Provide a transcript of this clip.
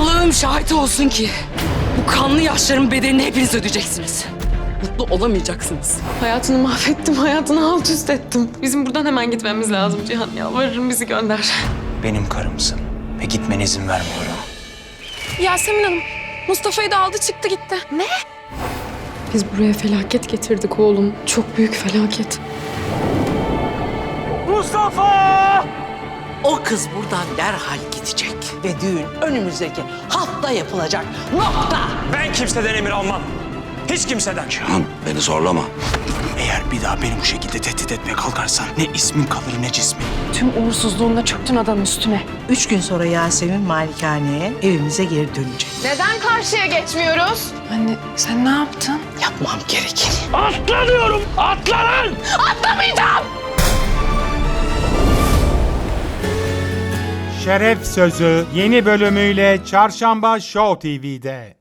Allah'ım şahit olsun ki bu kanlı yaşların bedelini hepiniz ödeyeceksiniz. Mutlu olamayacaksınız. Hayatını mahvettim, hayatını alt üst ettim. Bizim buradan hemen gitmemiz lazım Cihan. Yalvarırım bizi gönder. Benim karımsın ve gitmene izin vermiyorum. Yasemin Hanım, Mustafa'yı da aldı çıktı gitti. Ne? Biz buraya felaket getirdik oğlum. Çok büyük felaket. O kız buradan derhal gidecek. Ve düğün önümüzdeki hafta yapılacak. Nokta. Ben kimseden emir almam. Hiç kimseden. Cihan beni zorlama. Eğer bir daha beni bu şekilde tehdit etmeye kalkarsan ne ismin kalır ne cismin. Tüm uğursuzluğunda çöktün adanın üstüne. Üç gün sonra Yasemin malikaneye evimize geri dönecek. Neden karşıya geçmiyoruz? Anne sen ne yaptın? Yapmam gerekeni. Şeref Sözü yeni bölümüyle Çarşamba Show TV'de.